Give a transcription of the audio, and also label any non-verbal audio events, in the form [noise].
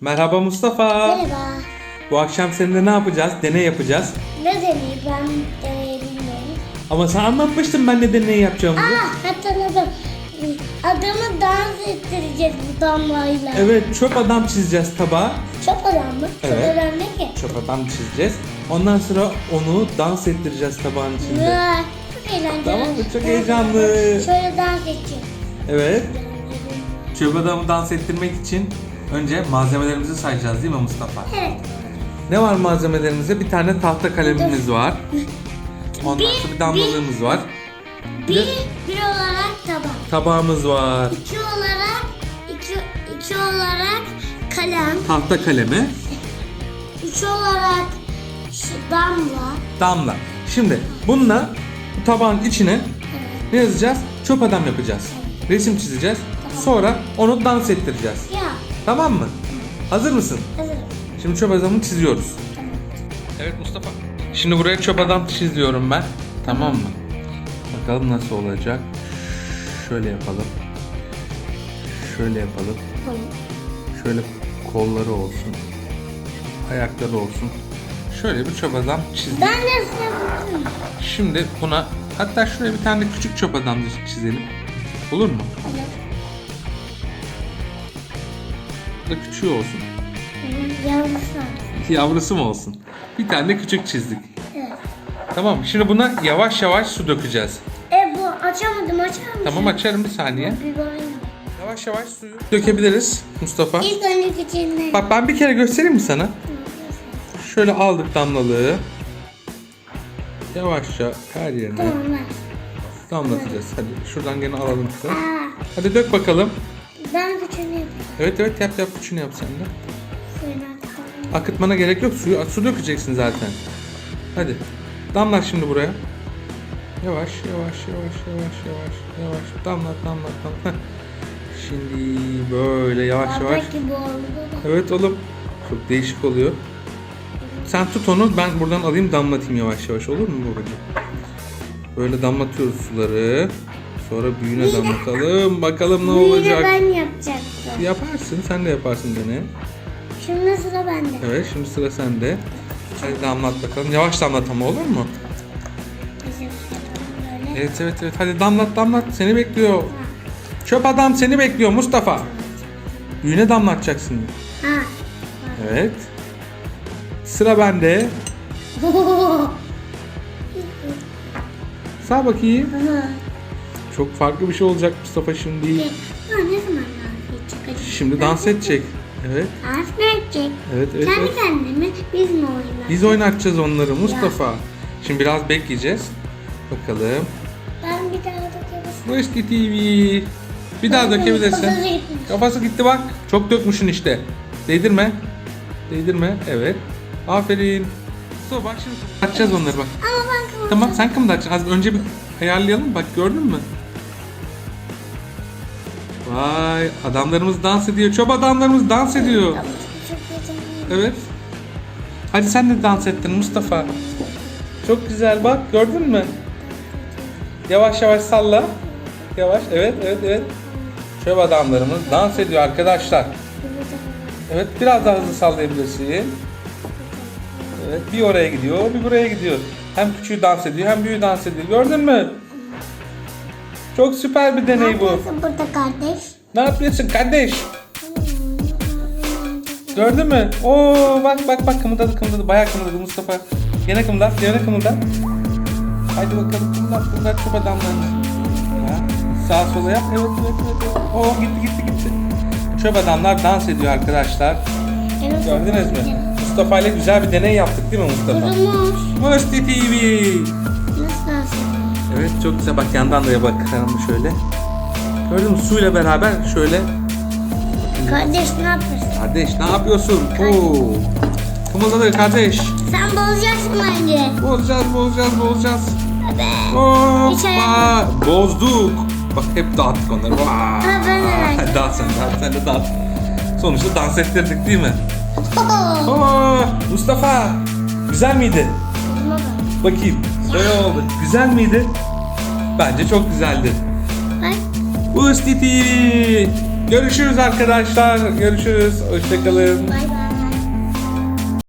Merhaba Mustafa. Merhaba. Bu akşam seninle ne yapacağız? Deney yapacağız. Ne deneyim ben deneyi bilmiyorum. Ama sen anlatmıştın ben ne deney yapacağımızı. Aa hatırladım. Adamı dans ettireceğiz bu damlayla. Evet çöp adam çizeceğiz tabağa. Çöp adam mı? Çöp Evet. adam ne ki? Çöp adam çizeceğiz. Ondan sonra onu dans ettireceğiz tabağın içinde. Vay, Çok eğlenceli. Tamam mı? Çok heyecanlı. Şöyle dans edeceğim. Evet. Çöp adamı dans ettirmek için önce malzemelerimizi sayacağız değil mi Mustafa? Evet. Ne var malzemelerimizde? Bir tane tahta kalemimiz var. [laughs] Ondan Bir- sonra bir damlalığımız var. Bir, bir olarak tabak. Tabağımız var. İki olarak, iki, iki olarak kalem. Tahta kalemi. Üç olarak şu damla. Damla. Şimdi bununla bu tabağın içine ne yazacağız? Çöp adam yapacağız. Resim çizeceğiz. Sonra onu dans ettireceğiz. Tamam mı? Hazır mısın? hazırım. Şimdi çöp adamı çiziyoruz. Evet Mustafa. Şimdi buraya çöp adam çiziyorum ben. Tamam mı? Bakalım nasıl olacak. Şöyle yapalım. Şöyle yapalım. Şöyle kolları olsun. Ayakları olsun. Şöyle bir çöp adam çizdim. Ben de size. Şimdi buna hatta şuraya bir tane küçük çöp adam da çizelim. Olur mu? Bu da küçüğü olsun. Yalnız Yavrusu mu olsun? Bir tane de küçük çizdik. Evet. Tamam şimdi buna yavaş yavaş su dökeceğiz. E bu açamadım açar mısın? Tamam açarım bir saniye. Bir bakayım. Yavaş yavaş suyu dökebiliriz Mustafa. İlk önce küçüğünden. Bak ben bir kere göstereyim mi sana? Şöyle aldık damlalığı. Yavaşça her yerine Tamam damlatacağız. Hadi şuradan gene alalım size. Hadi dök bakalım. Ben küçüğünü yapayım. Evet evet yap yap küçüğünü yap sen de. Suyunu. Akıtmana gerek yok. Suyu su dökeceksin zaten. Hadi. Damlat şimdi buraya. Yavaş yavaş yavaş yavaş yavaş yavaş damlat damlat damlat. Heh. Şimdi böyle yavaş yavaş. Gibi oldu. Evet oğlum. Çok değişik oluyor. Sen tut onu ben buradan alayım damlatayım yavaş yavaş olur mu babacığım? Böyle damlatıyoruz suları. Sonra büyüğüne damlatalım. Bakalım ne Bunu da olacak. ben yapacaktım. Yaparsın. Sen de yaparsın dene. Şimdi sıra bende. Evet şimdi sıra sende. Hadi damlat bakalım. Yavaş damlat ama olur mu? Bizim yapalım böyle. Evet evet evet. Hadi damlat damlat. Seni bekliyor. Çöp adam seni bekliyor Mustafa. Büyüğüne damlatacaksın. Ha. Evet. Sıra bende. [laughs] Sağ bakayım. Çok farklı bir şey olacak Mustafa şimdi. Ha, ne zaman dans edecek? Şimdi dans edecek. Evet. Dans mı edecek? Evet evet. Kendi evet. kendine mi? Biz mi oynayacağız? Biz oynatacağız onları Mustafa. Şimdi biraz bekleyeceğiz. Bakalım. Ben bir daha dökebilirim. Musti TV. Bir daha dökebilirsin. Kafası gitti bak. Çok dökmüşsün işte. Değdirme. Değdirme. Evet. Aferin. So bak şimdi atacağız onları bak. Ama ben kafamı... Tamam sen kımıldayacaksın. Az önce bir ayarlayalım. Bak gördün mü? Vay adamlarımız dans ediyor. Çöp adamlarımız dans ediyor. Evet. Hadi sen de dans ettin Mustafa. Çok güzel bak gördün mü? Yavaş yavaş salla. Yavaş evet evet evet. Çöp adamlarımız dans ediyor arkadaşlar. Evet biraz daha hızlı sallayabilirsin. Evet bir oraya gidiyor bir buraya gidiyor. Hem küçüğü dans ediyor hem büyüğü dans ediyor. Gördün mü? Çok süper bir Ne deney bu. yapıyorsun burada kardeş? Ne yapıyorsun kardeş? Gördün mü? Oo bak bak bak kımıldadı kımıldadı bayağı kımıldadı Mustafa. Gene kımıldat gene kımıldat. Haydi bakalım kımıldat kımıldat çöp adamlarını. Ya, sağa sola yap. Evet evet evet. evet. Oo gitti gitti gitti. Çöp adamlar dans ediyor arkadaşlar. Gördünüz mü? Mustafa ile güzel bir deney yaptık değil mi Mustafa? Kurumuş. Musti TV. Dans? Evet çok güzel bak yandan da bakalım şöyle. Gördün mü suyla beraber şöyle Kardeş ne yapıyorsun? Kardeş ne yapıyorsun? Oo. Kımıldadı kardeş. Sen bozacaksın bence. Bozacağız, bozacağız, bozacağız. Be. Hoppa. Bozduk. Bak hep dağıttık onları. Vay. Ha, ben de dağıt sen, dağıt sen de dağıt. Sonuçta dans ettirdik değil mi? Oo, Mustafa. Güzel miydi? Bak. Bakayım. Şöyle oldu. Güzel miydi? Bence çok güzeldi. Usti TV. Görüşürüz arkadaşlar. Görüşürüz. Hoşçakalın. Bay bay.